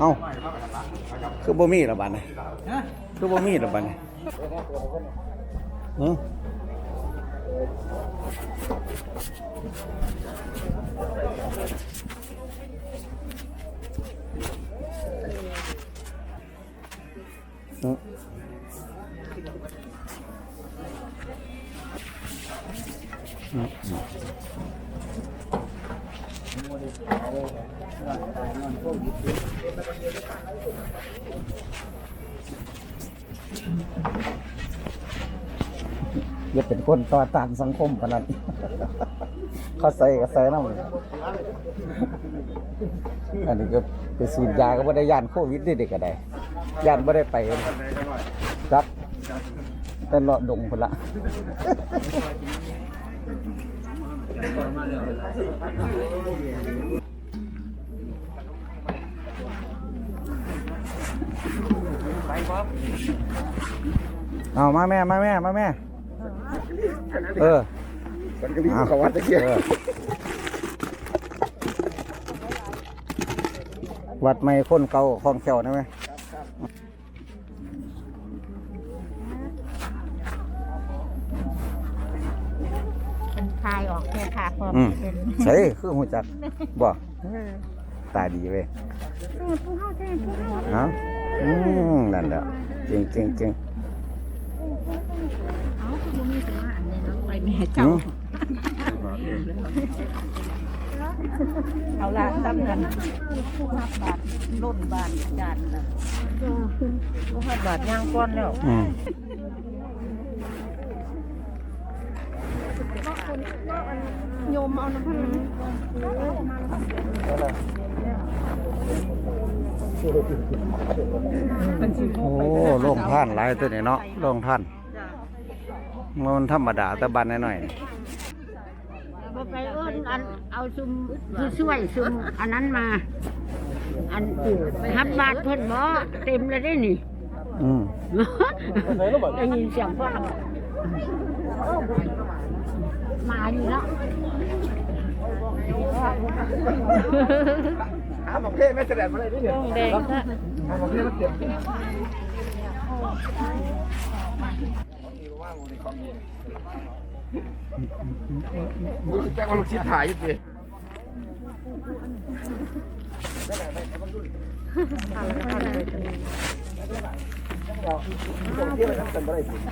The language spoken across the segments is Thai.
เอ้าคือบ่มีละบัดนี่ฮะคือบ่มีละบัดนี่หือหือ อย่าเป็นคนต่อต้านสังคมปานนั้เขาใส่ก็ใส่นำอันนี้ก็ไปฉีดยาก็บ่ได้ยานโควิดเด้เด็กก็ได้ยานบ่ได้ไปครับแต่เลาะดงพุ่นละ ครับเอามาแม่มาแม่มาแม่ เออสันกะลีเขาวัดตะเกียบเออวัดไม่คนเก่าคลองแขวนะไหมเป็นคายออกแค่ขาพร้อมอืมเป็นใช่คือหูจักบ่ตาดีเว้ยผู้เข้าแท้ผู้เข้าเนาะ อืมนั่นแหละเก่งเก่งเก่งเอาคือบ่มีตัวอันนี้เนาะไปแม่อืเจ้ามเอาละตำกันผู้หับบาทล้นบาทจานละผู้หับบาทย่างก้อนแล้วอืมโยมเอาน้ำพัน โอ้โล่งท่านหลายตัวนี้เนาะโล่งท่านมันธรรมดาแต่บ้านน้อยๆนี่บ่ไปเอิ้นอันเอาซุมผู้ช่วยซุมอันนั้นมา อันฮับบาทเพิ่นบ่เต็มเลยได้นี่อืมได้ยินเสียงพ่อมาอยู่แล้ว หาหมอกเพ่ไม่แสดงมาเลยนี่เนี่ยแดงซะหาหมอกเพ่มาเจ็บมึงแจ้งว่าลูกชิ้นหายอยู่สิ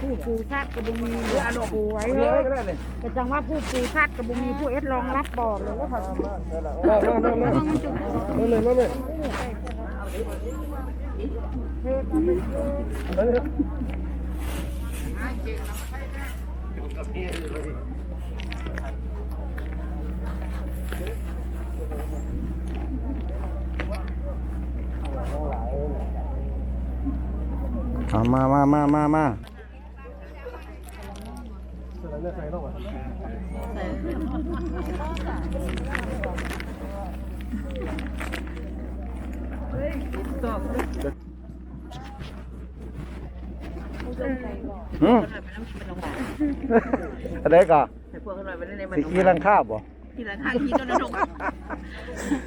ผู้ปูชาติกระบุมีหรืออารมณ์ป่วยเลยแต่จังว่าผู้ปูชาติกระบุมีผู้เอสรองรับบ่อเลยว่าเขามามามามามาเลยมาเลยมาเลย เอามามามามามาหืมอะไรก่อนพวกเขาหน่อยไปได้ในมันสิกี้รังข้าวบ่ทีละทางที่ต้นนก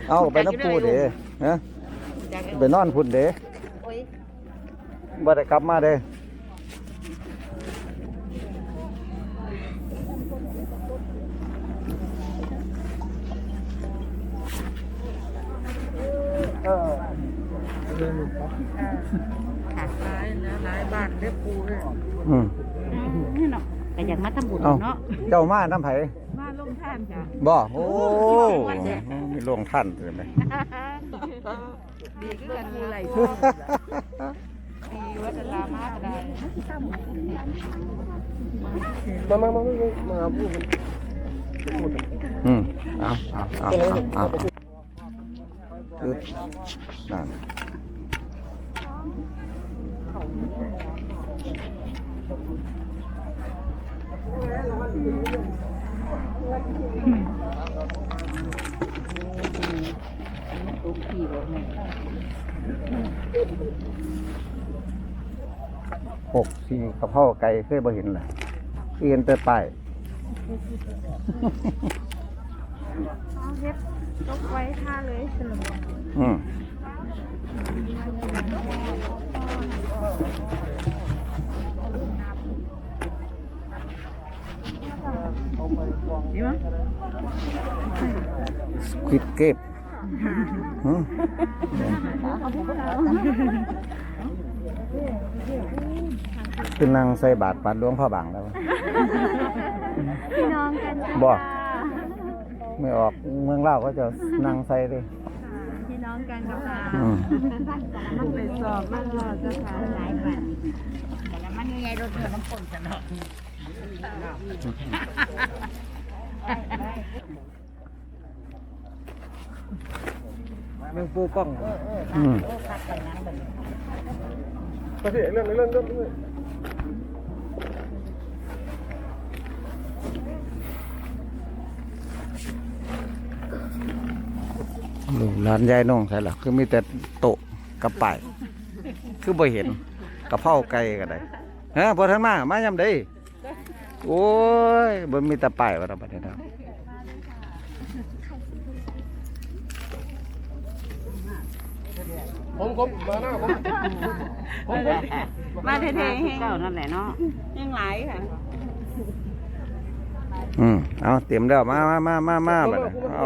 เอาไปน้ำปูเด้ฮะไปนอนพุ่นเด้ บ่ได้กลับมาเด้เออขาดร้ายนะร้ายบ้านเรียบปูเลยอืมนี่เนาะแต่อยากมาทำบุญเอาเนาะเจ้ามาน้ำไผมาลงท่านจ้ะ บ่โอ้มีลงท่านเลยไหม ดีก็กันอะไรดี วัฒนามากได้มามามามาพูดอืมเอาเอาเอาเอาเอาคือนั่น หกสี่กระเพราไก่เคยบ่เห็นเลยเอ็นเตอร์ปยเฮ็บตกไว้ท่าเลยสนุกอืมดีควิดเก็บ คือนั่งใส่บาทปัดหลวงพ่อบางแล้ว พี่น้องกันจ้ะบ่ ไม่ออกเมืองเล่าวก็จะนั่งใส่เลย พี่น้องกันกับค่ะอืม มันเป็นสอบมันรอดจ้ะค่ะหลายวันแล้วมันมีไงรถเธอน้ำฝนกันเนาะเรื่องปูกล้องอืมก็ สิเรื่องเรื่องเรื่องเรื่องลูกหลานยายน้องใช่หรอคือมีแต่โต๊ะกับป่ายคือบ่เห็นกะเพราไก่ก็ได้ฮะพอท่านมา มายำได้โอ้ยบ่มีแต่ป่ายว่าแต่บัดนี้นะ ผมผมมาหน้าผมผมผมมาเท่ๆแห้งเจ้านั่นแหละเนาะแห้งหลายค่ะอืมเอาเตรียมแล้วมามามามามาบัดนี้เอา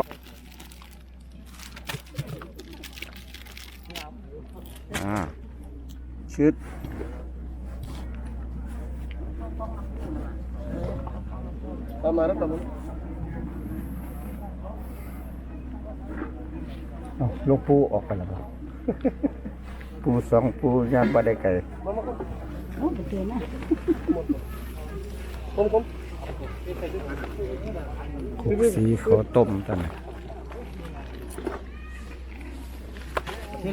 อ่าชุดตามมาแล้วตามมาเอาลูกปูออกไปแล้วบ่ ปูสองปูยานบ่ได้ไก่มามาผมผมคุกสีข้าวต้มจัง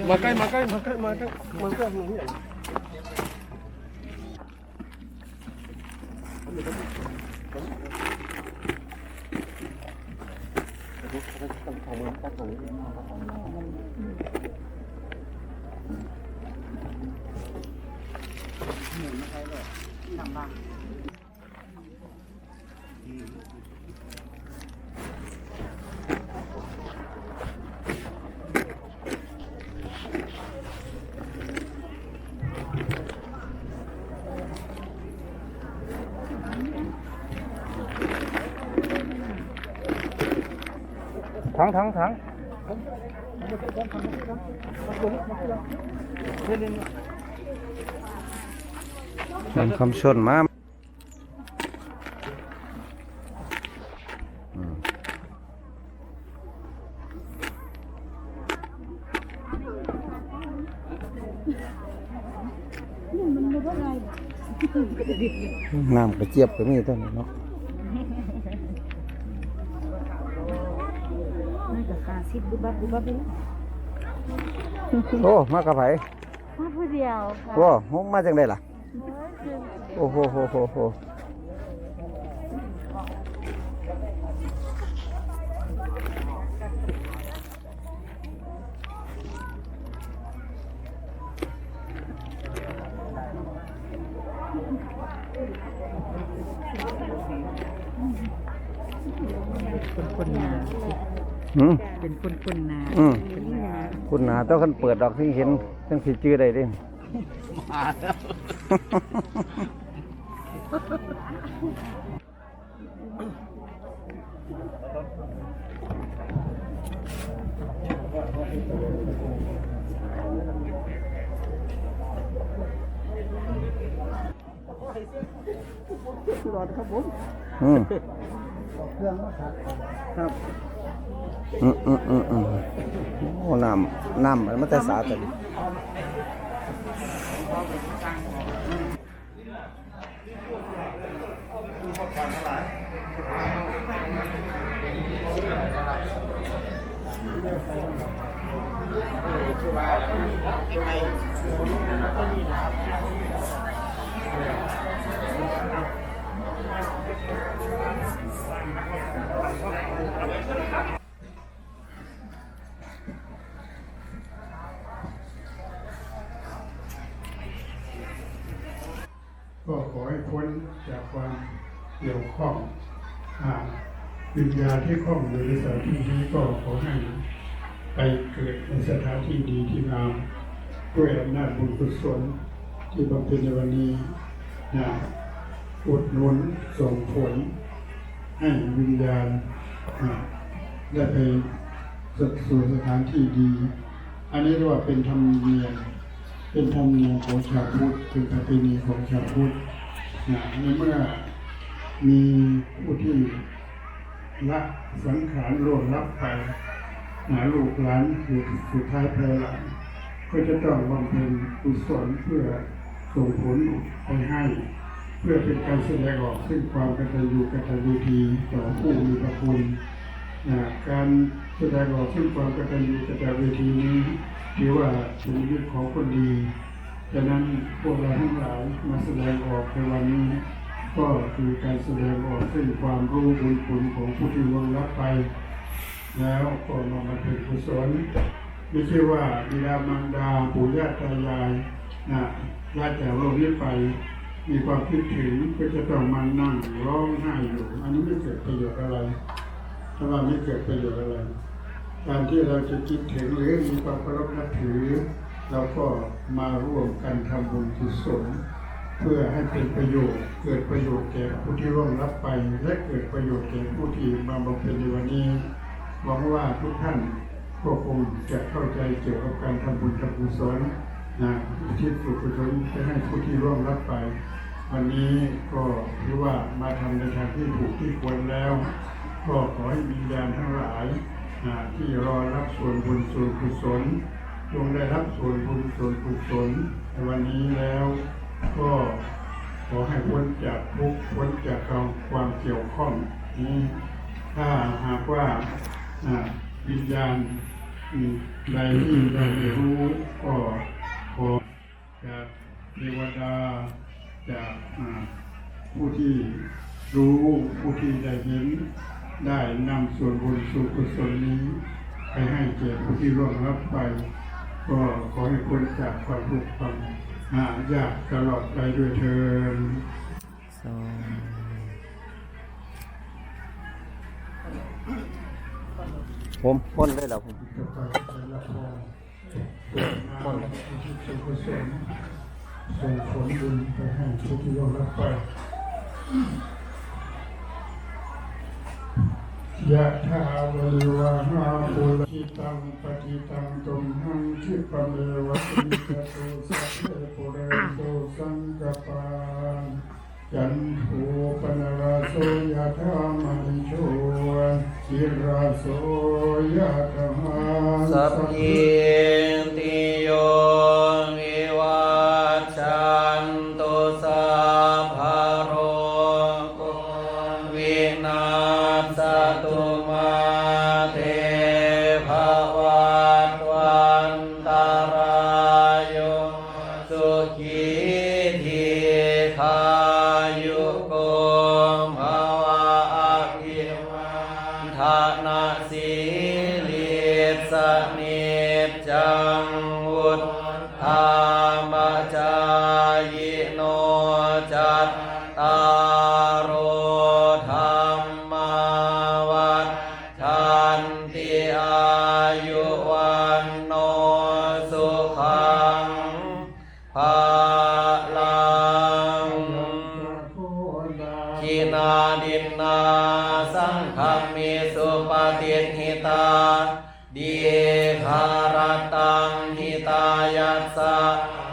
มาใกล้มาใกล้มาใกล้มาใกล้มาใกล้นี่ทั้ งทั้งทั้งนำคำชนมาอืมน้ำกระเจี๊ยบก็มีเท่านี้นเนาะ น่าจะ คาซิดบุบับบุบับไปโอ้มากระไผมาผู้เดียวค่ะว้าฮงมาจังได้ล่ะ โอ้โหโหโหโห อืมเป็นคนคนนาอืมคุณหาต้องคันเปิดดอกที่เห็นจังสิจื้อได้เด้มาแล้วอืม อืมอืมอืมอืมโอ้น้ำน้ำมันแต่สาแต่ เกี่ยวข้องอ่าวิญญาณที่ข้องอยู่ในสถานที่นี้ก็ขอให้ไปเกิดในสถานที่ดีที่งามด้วยอำนาจบุญกุศลที่บำเพ็ญในวันนี้นะอุดหนุนส่งผล ให้วิญญาณได้ไปสู่สถานที่ดี อันนี้เรียกว่าเป็นธรรมเนียมเป็นธรรมเนียมของชาวพุทธเป็นประเพณีของชาวพุทธนะในเมื่อ มีผู้ที่ละสังขารโลดรับไปหาลูกหลานคือสุดท้ายภายหลังก็จะต้องบำเพ็ญกุศลเพื่อส่งผลไปให้ เพื่อเป็นการแสดงออกซึ่งความกตัญญูกตเวทีต่อผู้มีพระคุณนะการแสดงออกซึ่งความกตัญญูกตเวทีนี้ถือว่าเป็นชีวิตของคนดีฉะนั้นพวกเราทั้งหลายมาแสดงออกในวันนี้ ก็คือการแสดงออกซึ่งความรู้บุญคุณของผู้ที่ล่วงลับไป แล้วก็มาบำเพ็ญกุศลไม่ใช่ว่าบิดามารดาปู่ย่าตายายนะลาจากโลกนี้ไป มีความคิดถึงก็จะต้องมานั่งร้องไห้อยู่ อันนี้ไม่เกิดประโยชน์อะไรถ้าว่าไม่เกิดประโยชน์อะไร การที่เราจะคิดถึงหรือมีความเคารพนับถือเราก็มาร่วมกันทำบุญกุศล เพื่อให้เป็นประโยชน์ เกิดประโยชน์แก่ผู้ที่ร่วงรับไป และเกิดประโยชน์แก่ผู้ที่มาบำเพ็ญในวันนี้หวังว่าทุกท่านก็คงจะเข้าใจเกี่ยวกับการทำบุญทำกุศลนะอุทิศส่วนกุศลไปให้ผู้ที่ร่วงรับไป วันนี้ก็ถือว่ามาทำในทางที่ถูกที่ควรแล้ว ก็ขอให้วิญญาณทั้งหลายอ่าที่รอรับส่วนบุญส่วนกุศลจงได้รับส่วนบุญส่วนกุศลในวันนี้แล้ว ก็ขอให้พ้นจากทุกข์พ้นจากความเกี่ยวข้องนี้ถ้าหากว่าอ่าวิญญาณใดที่เราไม่รู้ก็ขอจากเทวดาจากผู้ที่รู้ผู้ที่ได้เห็นได้นำส่วนบุญส่วนกุศลนี้ ไปให้แก่ผู้ที่ร่วงรับไป ก็ขอให้พ้นจากความทุกข์ความ หายากตลอดไปด้วยเถิดผมพ้นได้แล้วผมต่อไปแต่ละพรพ้นที่ส่วนกุศลส่งผลบุญไปให้ผู้ที่ร่วงรับไป ยะถาวะลิวาหาปุรหิตังปฏิตังตุมหังคิปะเมวะสิกะตุสัพเพปุเรโตสังกปาจันโทปนราโสยะธามันโชจิราโสยะธาสัพพิันติอายุวันโนสุขังภาลังทินาดินนาสังฆมิสุปฏิหิตาดีคารตังหิตายัสสะ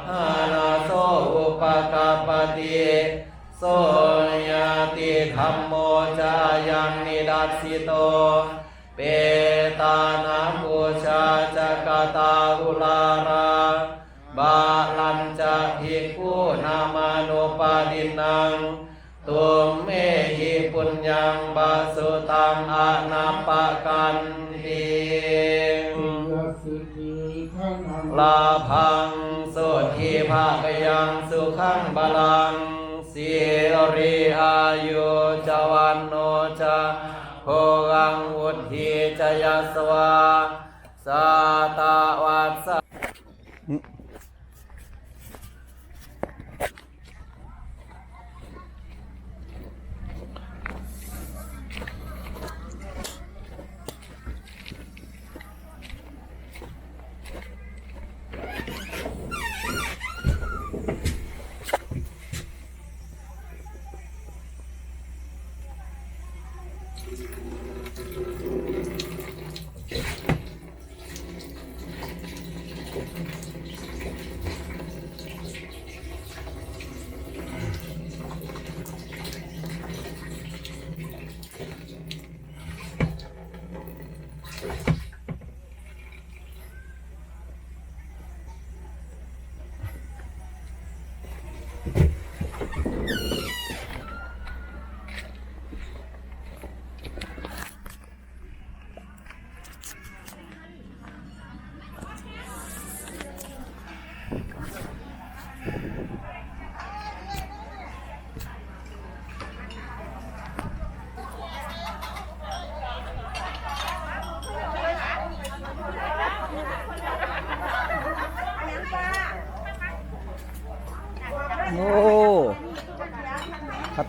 อานาโสอุปกาปติโสยติธรรมโมจายังนิดัสสิโต งอนาปะกันติลาพังสุทีภาคยังสุขังบาลังสิริอายุจวันโนจะโพกังวุฒิจยสวาสาตาวัสสะ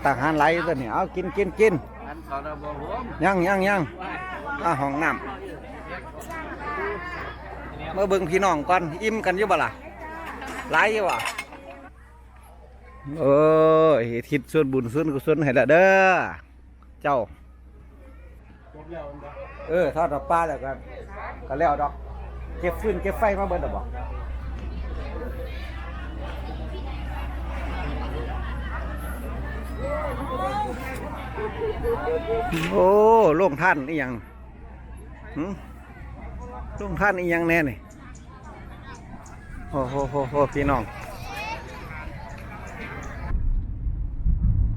ตตาหารไหลตัวนี้เอากินกินกินยังยังยังอาห้องน้ำเมื่อเบิ่งพี่น้องก่อนอิ่มกันอยู่บ่ล่ะหลายอยู่บ่เออเฮ็ดคิดส่วนบุญส่วนกุศลให้ละเด้อเจ้า เออทอดดอกปลาแล้วกันก็แล้วดอก เก็บฟืนเก็บไฟมาเบิดดอกบ่ โอ้โล่งท่านอีหยังโล่งท่านอีหยังแน่นี่โอ้โหโหโหพี่น้อง